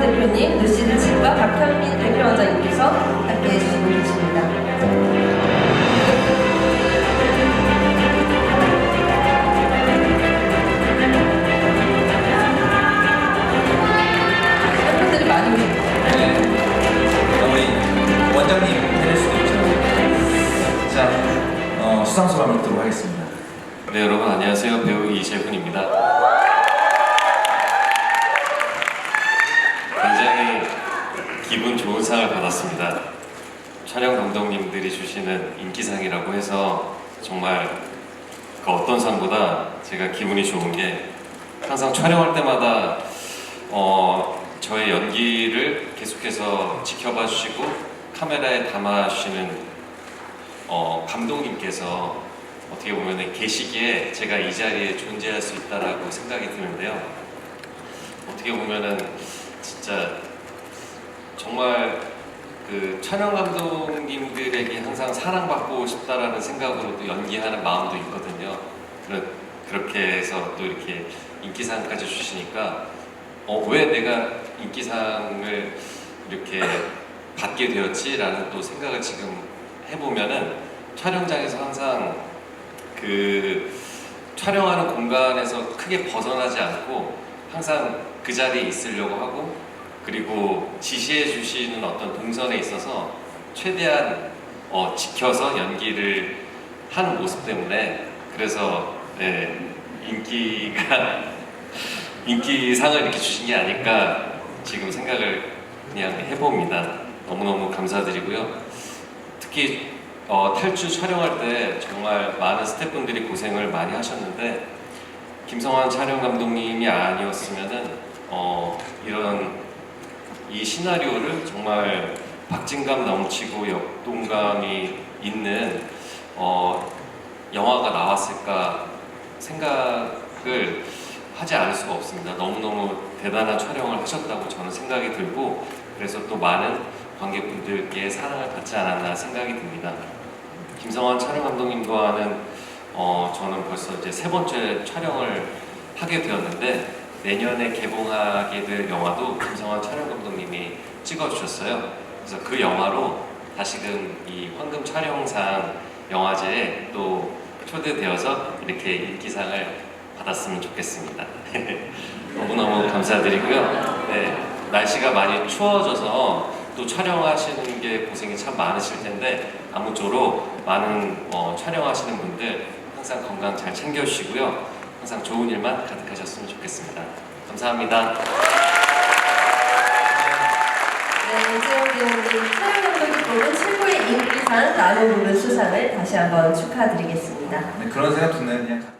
대표님, 루시드 칩과 박현민 대표원장님께서 함께 해 주시고 계십니다. 팬분들이 많이 오십니다. 네. 우리 원장님 해낼 수도 있죠. 자, 어, 수상 소감을 듣도록 하겠습니다. 네 여러분 안녕하세요 배우 이재훈입니다. 기분 좋은 상을 받았습니다. 촬영 감독님들이 주시는 인기상이라고 해서 정말 그 어떤 상보다 제가 기분이 좋은 게 항상 촬영할 때마다 어, 저의 연기를 계속해서 지켜봐 주시고 카메라에 담아 주시는 어, 감독님께서 어떻게 보면 계시기에 제가 이 자리에 존재할 수 있다라고 생각이 드는데요. 어떻게 보면은 진짜 정말 그 촬영 감독님들에게 항상 사랑받고 싶다라는 생각으로 또 연기하는 마음도 있거든요. 그런 그렇게 해서 또 이렇게 인기상까지 주시니까 어, 왜 내가 인기상을 이렇게 받게 되었지라는 또 생각을 지금 해보면은 촬영장에서 항상 그 촬영하는 공간에서 크게 벗어나지 않고 항상 그 자리에 있으려고 하고 그리고 지시해 주시는 어떤 동선에 있어서 최대한 어, 지켜서 연기를 하는 모습 때문에 그래서 네, 인기가 인기상을 이렇게 주신 게 아닐까 지금 생각을 그냥 해봅니다. 너무너무 감사드리고요. 특히 어, 탈주 촬영할 때 정말 많은 스태프분들이 고생을 많이 하셨는데 김성환 촬영 감독님이 아니었으면은 어, 이런 이 시나리오를 정말 박진감 넘치고 역동감이 있는 어, 영화가 나왔을까 생각을 하지 않을 수가 없습니다. 너무너무 대단한 촬영을 하셨다고 저는 생각이 들고 그래서 또 많은 관객분들께 사랑을 받지 않았나 생각이 듭니다. 김성환 촬영 감독님과는 어, 저는 벌써 이제 세 번째 촬영을 하게 되었는데 내년에 개봉하게 될 영화도 김성환 촬영 감독님이 찍어주셨어요. 그래서 그 영화로 다시금 이 황금 촬영상 영화제에 또 초대되어서 이렇게 인기상을 받았으면 좋겠습니다. 너무너무 감사드리고요. 네, 날씨가 많이 추워져서 또 촬영하시는 게 고생이 참 많으실 텐데 아무쪼록 많은 어, 촬영하시는 분들 항상 건강 잘 챙겨주시고요. 항상 좋은 일만 가득하셨으면 좋겠습니다. 감사합니다. 네, 이재용 배우님 촬영 감독이 뽑은 최고의 인기상 나노 부른 수상을 다시 한번 축하드리겠습니다. 네, 그런 생각 드네요. 그냥.